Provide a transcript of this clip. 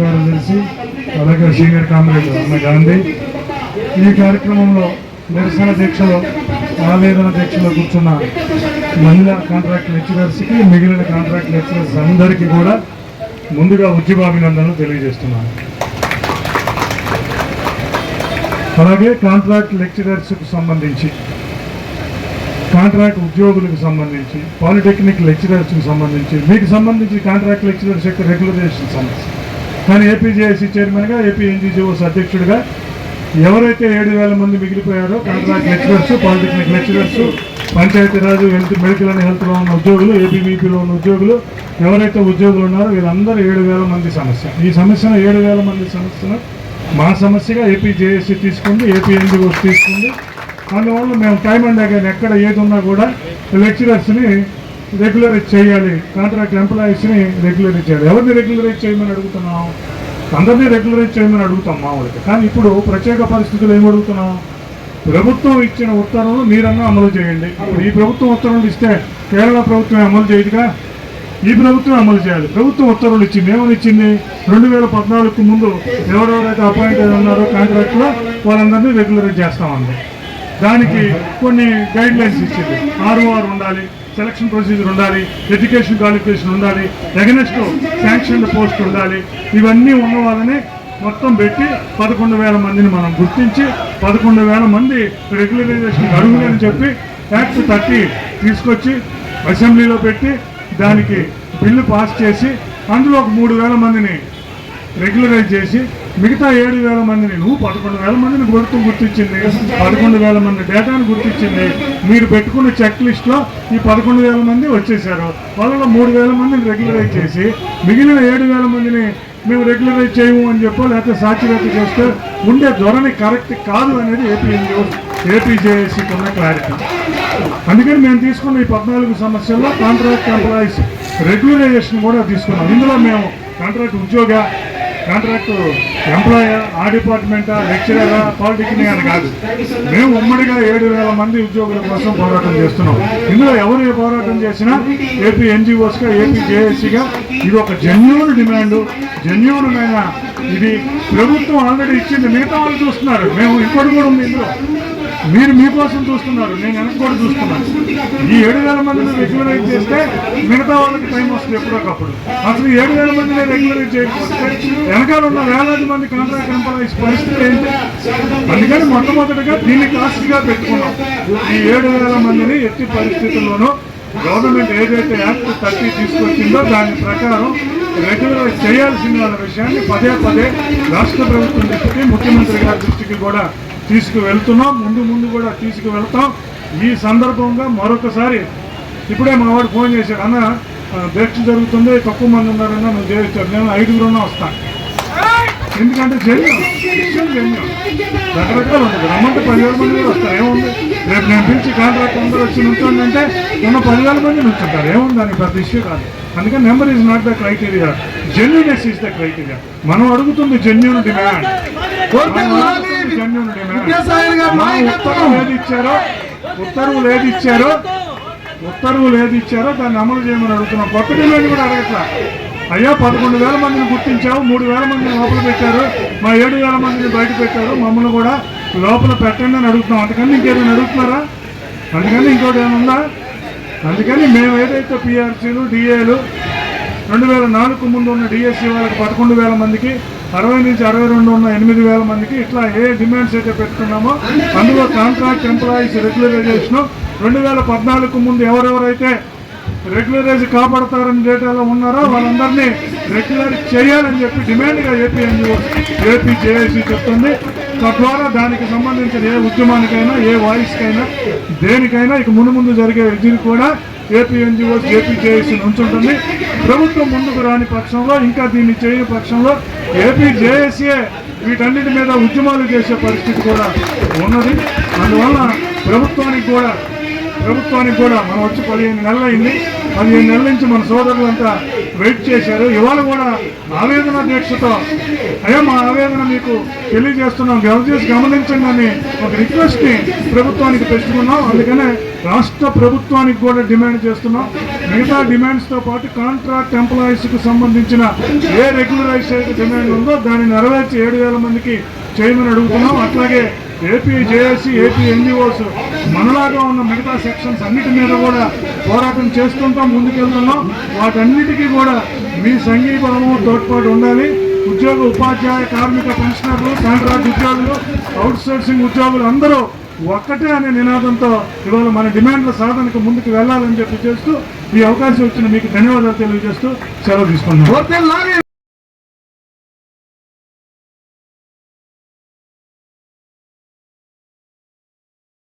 కార్యదర్శి అలాగే senior comrade అన్న గాంధీ ఈ కార్యక్రమంలో నిరసన దీక్షలో ఆవేదన దీక్షలో కూర్చున్న మహిళా కాంట్రాక్ట్ లెక్చరర్స్కి మిగిలిన కాంట్రాక్ట్ లెక్చరర్స్ అందరికీ కూడా ముందుగా ఉద్యమాభినందనలు తెలియజేస్తున్నాను. అలాగే కాంట్రాక్ట్ లెక్చరర్స్కు సంబంధించి కాంట్రాక్ట్ ఉద్యోగులకు సంబంధించి పాలిటెక్నిక్ లెక్చరర్స్కి సంబంధించి మీకు సంబంధించి కాంట్రాక్ట్ లెక్చరర్స్ యొక్క రెగ్యులరేషన్ సమస్య కానీ ఏపీజేఏసీ చైర్మన్గా ఏపీ ఎన్జీజీఓస్ అధ్యక్షుడిగా ఎవరైతే ఏడు వేల మంది మిగిలిపోయారో contract lecturers polytechnic lecturers Panchayati Raj health medical and హెల్త్లో ఉన్న ఉద్యోగులు ఏపీబీపీలో ఉన్న ఉద్యోగులు ఎవరైతే ఉద్యోగులు ఉన్నారో వీళ్ళందరూ ఏడు వేల మంది సమస్య. ఈ సమస్యను ఏడు వేల మంది సమస్యను మా సమస్యగా ఏపీజేఏసీ తీసుకుంది ఏపీ ఎన్జిఓస్ తీసుకుంది. అందువల్ల మేము టైం అండ్ అగైన్ ఎక్కడ ఏది ఉన్నా కూడా లెక్చరర్స్ని రెగ్యులరైజ్ చేయాలి. కాంట్రాక్ట్ ఎంప్లాయీస్ని రెగ్యులరైజ్ చేయాలి. ఎవరిని రెగ్యులరైజ్ చేయమని అడుగుతున్నాం అందరినీ రెగ్యులరైజ్ చేయమని అడుగుతాం మామూలుగా. కానీ ఇప్పుడు ప్రత్యేక పరిస్థితులు ఏం అడుగుతున్నాం ప్రభుత్వం ఇచ్చిన ఉత్తర్వులు మీరన్నా అమలు చేయండి. ఈ ప్రభుత్వం ఉత్తర్వులు ఇస్తే కేరళ ప్రభుత్వం అమలు చేయదుగా? ఈ ప్రభుత్వం అమలు చేయాలి. ప్రభుత్వం ఉత్తర్వులు ఇచ్చింది. ఏమని ఇచ్చింది? రెండు వేల పద్నాలుగుకు ముందు ఎవరెవరైతే అపాయింట్ అయి ఉన్నారో కాంట్రాక్ట్లో వాళ్ళందరినీ రెగ్యులరైజ్ చేస్తామండి. దానికి కొన్ని గైడ్ లైన్స్ ఇచ్చింది ఆర్ఓఆర్ ఉండాలి సెలక్షన్ ప్రొసీజర్ ఉండాలి ఎడ్యుకేషన్ క్వాలిఫికేషన్ ఉండాలి ఎగనెస్ట్ శాంక్షన్ పోస్ట్ ఉండాలి. ఇవన్నీ ఉన్న వాళ్ళని మొత్తం పెట్టి పదకొండు వేల మందిని మనం గుర్తించి పదకొండు వేల మంది రెగ్యులరైజేషన్ అడుగులని చెప్పి యాక్ట్ థర్టీ తీసుకొచ్చి అసెంబ్లీలో పెట్టి దానికి బిల్లు పాస్ చేసి అందులో ఒక మూడు వేల మందిని రెగ్యులరైజ్ చేసి మిగతా ఏడు వేల మందిని నువ్వు పదకొండు వేల మందిని గుర్తు గుర్తించింది. పదకొండు వేల మంది డేటాను గుర్తించింది. మీరు పెట్టుకున్న చెక్ లిస్ట్లో ఈ పదకొండు వేల మంది వచ్చేసారు వాళ్ళలో మూడు వేల మందిని రెగ్యులరైజ్ చేసి మిగిలిన ఏడు వేల మందిని మేము రెగ్యులరైజ్ చేయము అని చెప్పో లేకపోతే సాక్షిరేత చేస్తే ఉండే ధోరణి కరెక్ట్ కాదు అనేది ఏపీ ఏపీజేఏసీకి ఉన్న క్లారిటీ. అందుకని మేము తీసుకున్న ఈ పద్నాలుగు సమస్యల్లో కాంట్రాక్ట్ ఎంప్లాయీస్ రెగ్యులరైజేషన్ కూడా తీసుకున్నాం. ఇందులో మేము కాంట్రాక్ట్ ఉద్యోగ కాంట్రాక్ట్ ఎంప్లాయర్ ఆ డిపార్ట్మెంటా లెక్చరరా పాలిటెక్నిక్ అని కాదు. మేము ఉమ్మడిగా ఏడు వేల మంది ఉద్యోగుల కోసం పోరాటం చేస్తున్నాం. ఇందులో ఎవరు పోరాటం చేసినా ఏపీ ఎన్జిఓస్గా ఏపీ జేఏసీగా ఇది ఒక జెన్యున్ డిమాండ్. జెన్యున్మైన ఇది ప్రభుత్వం ఆల్రెడీ ఇచ్చింది. మిగతా వాళ్ళు చూస్తున్నారు. మేము ఇంకోటి కూడా ఉంది ఇందులో. మీరు మీకోసం చూస్తున్నారు నేను వెనక కూడా చూస్తున్నాను. ఈ ఏడు వేల మందిని రెగ్యులరైజ్ చేస్తే మిగతా వాళ్ళకి టైం వస్తుంది ఎప్పుడోకప్పుడు. అసలు ఏడు వేల మందిని రెగ్యులరైజ్ చేయకపోతే వెనకాల ఉన్న వేలాది మంది కాంట్రాక్ట్ ఎంప్లాయీస్ పరిస్థితి ఏంటి? అందుకని మొట్టమొదటిగా దీన్ని కాస్ట్గా పెట్టుకున్నాం. ఈ ఏడు వేల మందిని ఎట్టి పరిస్థితుల్లోనూ గవర్నమెంట్ ఏదైతే యాక్ట్ థర్టీ తీసుకొచ్చిందో దాని ప్రకారం రెగ్యులరైజ్ చేయాల్సిన అన్న విషయాన్ని పదే పదే రాష్ట్ర ప్రభుత్వం దృష్టికి ముఖ్యమంత్రి గారి దృష్టికి కూడా తీసుకువెళ్తున్నాం. ముందు ముందు కూడా తీసుకువెళ్తాం. ఈ సందర్భంగా మరొకసారి ఇప్పుడే మా వాడు ఫోన్ చేశాడు. అన్న దీక్ష జరుగుతుంది. తక్కువ మంది ఉన్నారన్న నువ్వు చేయొచ్చు నేను ఐదుగురున్నా వస్తాను ఎందుకంటే జన్యం విషయం జన్యం రకరకాలు ఉంటుంది రమ్మంటే పదివేల మంది కూడా వస్తారు. ఏముంది? రేపు నేను పిలిచి కాంట్రాక్ట్ అందరూ వచ్చి నుంచోండి అంటే పదివేల మంది నుంచుంటారు. ఏముంది దానికి? పెద్ద ఇష్యూ కాదు. అందుకని number is not the criteria. Genuineness is the criteria. మనం అడుగుతుంది జెన్యున్ డిమాండ్ ఉత్తర్వులు ఏది ఇచ్చారో ఉత్తర్వులు ఏది ఇచ్చారో ఉత్తర్వులు ఏది ఇచ్చారో దాన్ని అమలు చేయమని అడుగుతున్నాం. కొత్త డిమాండ్ కూడా అడగట్లా. అయ్యా పదకొండు వేల మందిని గుర్తించావు మూడు వేల మందిని లోపల పెట్టారు మా ఏడు వేల మందిని బయట పెట్టారు మమ్మల్ని కూడా లోపల పెట్టండి అని అడుగుతున్నాం. అందుకని ఇంకేమైనా అడుగుతున్నారా? అందుకని ఇంకోటి ఏమైనా ఉందా? అందుకని మేము ఏదైతే పిఆర్సీలు డిఏలు రెండు వేల నాలుగు ముందు ఉన్న డిఎస్సి వాళ్ళకి పదకొండు వేల మందికి అరవై నుంచి అరవై రెండు ఉన్న ఎనిమిది వేల మందికి ఇట్లా ఏ డిమాండ్స్ అయితే పెట్టుకున్నామో అందులో కాంట్రాక్ట్ ఎంప్లాయీస్ రెగ్యులరైజేషన్ రెండు వేల పద్నాలుగు ముందు ఎవరెవరైతే రెగ్యులరైజ్ కాపాడతారని డేటాలో ఉన్నారో వాళ్ళందరినీ రెగ్యులర్ చేయాలని చెప్పి డిమాండ్గా ఏపీ ఎన్జిఓ ఏపీ జేఏసీ చెప్తుంది. తద్వారా దానికి సంబంధించిన ఏ ఉద్యమానికైనా ఏ వాయిస్కైనా దేనికైనా ఇక ముందు ముందు జరిగే ఇది కూడా ఏపీ ఎన్జిఓ ఏపీ జేఏసీ ఉంచుంటుంది ప్రభుత్వం ముందుకు రాని పక్షంలో ఇంకా దీన్ని చేయని పక్షంలో ఏపీ జేఏసీఏ వీటన్నిటి మీద ఉద్యమాలు చేసే పరిస్థితి కూడా ఉన్నది. అందువల్ల ప్రభుత్వానికి కూడా ప్రభుత్వానికి కూడా మనం వచ్చి పదిహేను నెలలు అయింది పదిహేను నెలల నుంచి మన సోదరులంతా వెయిట్ చేశారు. ఇవాళ కూడా ఆవేదన దీక్షతో అయ్యా మా ఆవేదన మీకు తెలియజేస్తున్నాం. దయచేసి గమనించండి అని ఒక రిక్వెస్ట్ని ప్రభుత్వానికి తెచ్చుకున్నాం అందుకనే రాష్ట్ర ప్రభుత్వానికి కూడా డిమాండ్ చేస్తున్నాం. మిగతా డిమాండ్స్తో పాటు కాంట్రాక్ట్ ఎంప్లాయీస్కు సంబంధించిన ఏ రెగ్యులరైజ్ డిమాండ్ ఉందో దాన్ని నెరవేర్చి ఏడు వేల మందికి చేయమని అడుగుతున్నాం. అట్లాగే ఏపీ జేఏసీ ఏపీ ఎన్జిఓస్ మనలాగా ఉన్న మిగతా సెక్షన్స్ అన్నిటి మీద కూడా పోరాటం చేసుకుంటాం ముందుకెళ్తున్నాం. వాటన్నిటికీ కూడా మీ సంఘీభావం తోడ్పాటు ఉండాలి. ఉద్యోగ ఉపాధ్యాయ కార్మిక పెన్షనర్లు కాంట్రాక్ట్ ఉద్యోగులు అవుట్ సోర్సింగ్ ఉద్యోగులు అందరూ ఒక్కటే అనే నినాదంతో ఇవాళ మన డిమాండ్ల సాధనకు ముందుకు వెళ్ళాలని చెప్పి చేస్తూ ఈ అవకాశం ఇచ్చిన మీకు ధన్యవాదాలు తెలియజేస్తూ సెలవు తీసుకున్నాను